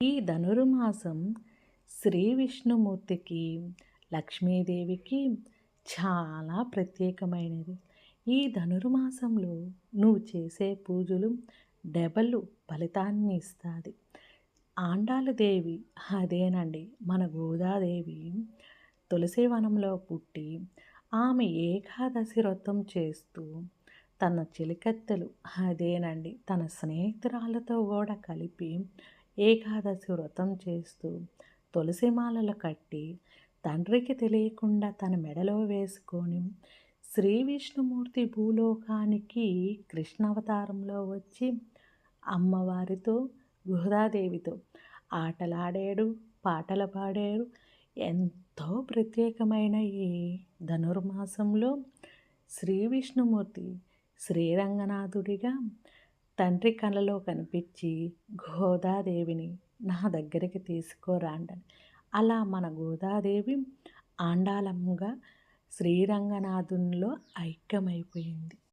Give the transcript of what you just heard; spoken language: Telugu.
ఈ ధనుర్మాసం శ్రీ విష్ణుమూర్తికి లక్ష్మీదేవికి చాలా ప్రత్యేకమైనది. ఈ ధనుర్మాసంలో నువ్వు చేసే పూజలు డబల్ ఫలితాన్ని ఇస్తుంది. ఆండాలదేవి అదేనండి మన గోదాదేవి తులసి వనంలో పుట్టి ఆమె ఏకాదశి వ్రతం చేస్తూ తన చిలికత్తెలు అదేనండి తన స్నేహితురాలతో కూడా కలిపి ఏకాదశి వ్రతం చేస్తూ తులసి మాలలు కట్టి తండ్రికి తెలియకుండా తన మెడలో వేసుకొని శ్రీ విష్ణుమూర్తి భూలోకానికి కృష్ణావతారంలో వచ్చి అమ్మవారితో గుహదాదేవితో ఆటలాడాడు పాటలు పాడాడు. ఎంతో ప్రత్యేకమైన ఈ ధనుర్మాసంలో శ్రీ విష్ణుమూర్తి శ్రీరంగనాథుడిగా తండ్రి కళలో కనిపించి గోదాదేవిని నా దగ్గరికి తీసుకురాండని అలా మన గోదాదేవి ఆండాళంగా శ్రీరంగనాథునిలో ఐక్యమైపోయింది.